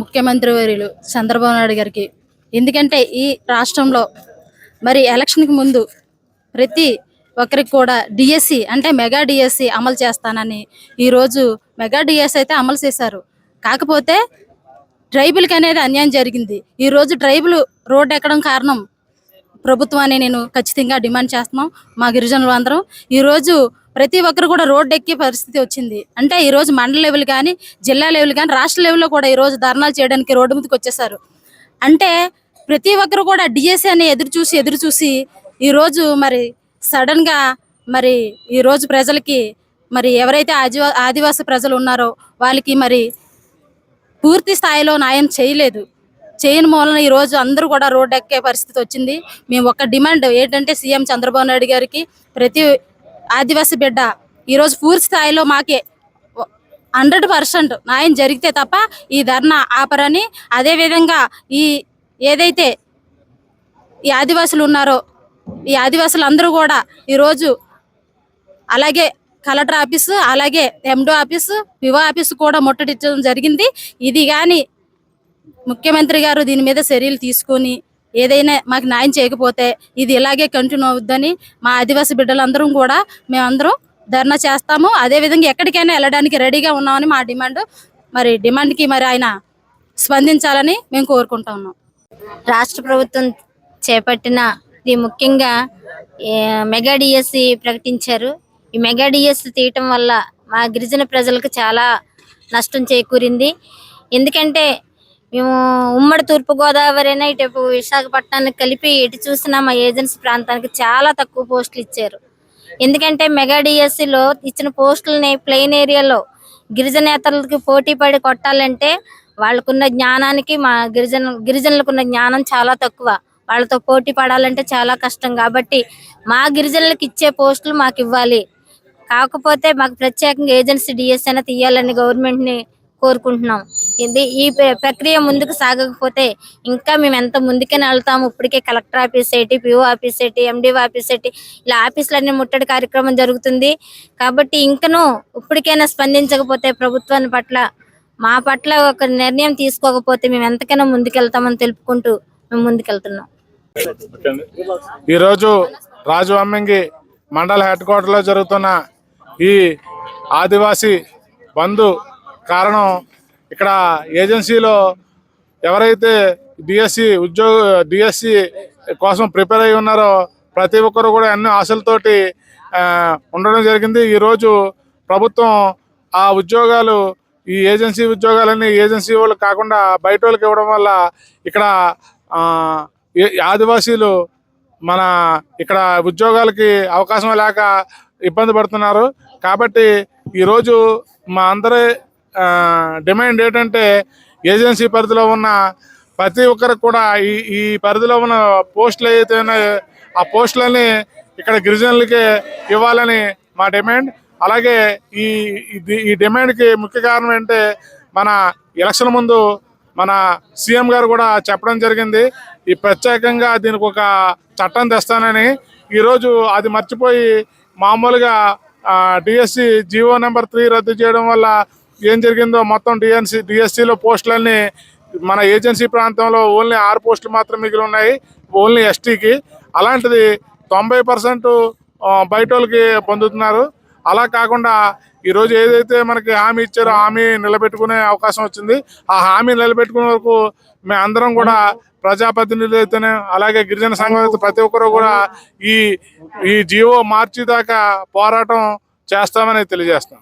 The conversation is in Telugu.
ముఖ్యమంత్రి వర్యులు చంద్రబాబు నాయుడు గారికి. ఎందుకంటే ఈ రాష్ట్రంలో మరి ఎలక్షన్కి ముందు ప్రతి ఒక్కరికి కూడా డిఎస్సి అంటే మెగా డిఎస్సి అమలు చేస్తానని ఈరోజు మెగా డిఎస్సి అయితే అమలు చేశారు. కాకపోతే ట్రైబుల్కి అనేది అన్యాయం జరిగింది. ఈరోజు ట్రైబుల్ రోడ్డు ఎక్కడం కారణం ప్రభుత్వాన్ని నేను ఖచ్చితంగా డిమాండ్ చేస్తున్నాం. మా గిరిజనులు అందరం ఈరోజు ప్రతి ఒక్కరు కూడా రోడ్డు ఎక్కే పరిస్థితి వచ్చింది. అంటే ఈరోజు మండల లెవెల్ కానీ జిల్లా లెవెల్ కానీ రాష్ట్ర లెవెల్లో కూడా ఈరోజు ధర్నాలు చేయడానికి రోడ్డు మీదకి వచ్చేసారు. అంటే ప్రతి ఒక్కరు కూడా డిఎస్సీ అని ఎదురు చూసి ఎదురు చూసి ఈరోజు మరి సడన్గా మరి ఈరోజు ప్రజలకి మరి ఎవరైతే ఆదివా ఆదివాసీ ప్రజలు ఉన్నారో వాళ్ళకి మరి పూర్తి స్థాయిలో న్యాయం చేయలేదు. చేయని మూలన ఈ రోజు అందరూ కూడా రోడ్డు ఎక్కే పరిస్థితి వచ్చింది. మేము ఒక డిమాండ్ ఏంటంటే సీఎం చంద్రబాబు నాయుడు గారికి ప్రతి ఆదివాసీ బిడ్డ. ఈరోజు పూర్తి స్థాయిలో మాకే హండ్రెడ్ పర్సెంట్ న్యాయం జరిగితే తప్ప ఈ ధర్నా ఆపరని అదేవిధంగా ఈ ఏదైతే ఈ ఆదివాసులు ఉన్నారో ఈ ఆదివాసులు అందరూ కూడా ఈరోజు అలాగే కలెక్టర్ ఆఫీసు అలాగే ఎండో ఆఫీసు వివో ఆఫీసు కూడా ముట్టడించడం జరిగింది. ఇది కానీ ముఖ్యమంత్రి గారు దీని మీద చర్యలు తీసుకొని ఏదైనా మాకు న్యాయం చేయకపోతే ఇది ఇలాగే కంటిన్యూ అవుద్దని మా ఆదివాసీ బిడ్డలందరం కూడా మేమందరం ధర్నా చేస్తాము. అదేవిధంగా ఎక్కడికైనా వెళ్ళడానికి రెడీగా ఉన్నామని మా డిమాండ్. మరి డిమాండ్కి మరి ఆయన స్పందించాలని మేము కోరుకుంటా ఉన్నాం. రాష్ట్ర ప్రభుత్వం చేపట్టిన ఇది ముఖ్యంగా మెగా డిఎస్సి ప్రకటించారు. ఈ మెగా డిఎస్సి తీయటం వల్ల మా గిరిజన ప్రజలకు చాలా నష్టం చేకూరింది. ఎందుకంటే మేము ఉమ్మడి తూర్పుగోదావరి అయినా ఇటు విశాఖపట్నానికి కలిపి ఎటు చూసినా మా ఏజెన్సీ ప్రాంతానికి చాలా తక్కువ పోస్టులు ఇచ్చారు. ఎందుకంటే మెగా డిఎస్సిలో ఇచ్చిన పోస్టులని ప్లెయిన్ ఏరియాలో గిరిజనేతలకి పోటీ పడి కొట్టాలంటే వాళ్ళకున్న జ్ఞానానికి మా గిరిజన గిరిజనులకున్న జ్ఞానం చాలా తక్కువ. వాళ్ళతో పోటీ పడాలంటే చాలా కష్టం కాబట్టి మా గిరిజనులకు ఇచ్చే పోస్టులు మాకు ఇవ్వాలి. కాకపోతే మాకు ప్రత్యేకంగా ఏజెన్సీ డిఎస్ అయినా తీయాలని గవర్నమెంట్ని కోరుకుంటున్నాం. ఇది ఈ ప్రక్రియ ముందుకు సాగకపోతే ఇంకా మేము ఎంత ముందుకే వెళ్తాము? ఇప్పటికే కలెక్టర్ ఆఫీస్ ఏంటి పిఓ ఆఫీస్ ఏంటి ఎండిఓ ఆఫీస్ ఏంటి ఇలా ఆఫీసులన్నీ ముట్టడి కార్యక్రమం జరుగుతుంది. కాబట్టి ఇంకనూ ఇప్పటికైనా స్పందించకపోతే ప్రభుత్వాన్ని పట్ల మా పట్ల ఒక నిర్ణయం తీసుకోకపోతే మేము ఎంతకైనా ముందుకెళ్తామని తెలుపుకుంటూ మేము ముందుకెళ్తున్నాం. ఈరోజు రాజవమ్మంగి మండల హెడ్ క్వార్టర్లో జరుగుతున్న ఈ ఆదివాసీ బంధు కారణం ఇక్కడ ఏజెన్సీలో ఎవరైతే డిఎస్సి ఉద్యోగ డిఎస్సి కోసం ప్రిపేర్ అయి ఉన్నారో ప్రతి ఒక్కరు కూడా ఎన్నో ఆశలతోటి ఉండడం జరిగింది. ఈరోజు ప్రభుత్వం ఆ ఉద్యోగాలు ఈ ఏజెన్సీ ఉద్యోగాలన్నీ ఏజెన్సీ వాళ్ళు కాకుండా బయట వాళ్ళకి ఇవ్వడం వల్ల ఇక్కడ ఏ- ఆదివాసీలు మన ఇక్కడ ఉద్యోగాలకి అవకాశం లేక ఇబ్బంది పడుతున్నారు. కాబట్టి ఈరోజు మా అందరి డిమాండ్ ఏంటంటే ఏజెన్సీ పరిధిలో ఉన్న ప్రతి ఒక్కరికి కూడా ఈ ఈ పరిధిలో ఉన్న పోస్టులు ఏదైతే ఉన్నాయో ఆ పోస్టులని ఇక్కడ గిరిజనులకి ఇవ్వాలని మా డిమాండ్. అలాగే ఈ ఈ డిమాండ్కి ముఖ్య కారణం ఏంటంటే మన ఎలక్షన్ ముందు మన సీఎం గారు కూడా చెప్పడం జరిగింది. ఈ ప్రత్యేకంగా దీనికి ఒక చట్టం తెస్తానని. ఈరోజు అది మర్చిపోయి మామూలుగా డిఎస్సి జీవో నెంబర్ త్రీ రద్దు చేయడం వల్ల ఏం జరిగిందో మొత్తం డిఎన్సీ డిఎస్సిలో పోస్టులన్నీ మన ఏజెన్సీ ప్రాంతంలో ఓన్లీ ఆరు పోస్టులు మాత్రం మిగిలి ఉన్నాయి ఓన్లీ ఎస్టీకి. అలాంటిది తొంభై పర్సెంట్ బయట వాళ్ళకి పొందుతున్నారు. అలా కాకుండా ఈరోజు ఏదైతే మనకి హామీ ఇచ్చారో హామీ నిలబెట్టుకునే అవకాశం వచ్చింది. ఆ హామీ నిలబెట్టుకునే వరకు మేము అందరం కూడా ప్రజాప్రతినిధులు అయితేనే అలాగే గిరిజన సంఘం అయితే ప్రతి ఒక్కరు కూడా ఈ ఈ జియో మార్చి దాకా పోరాటం చేస్తామని తెలియజేస్తాం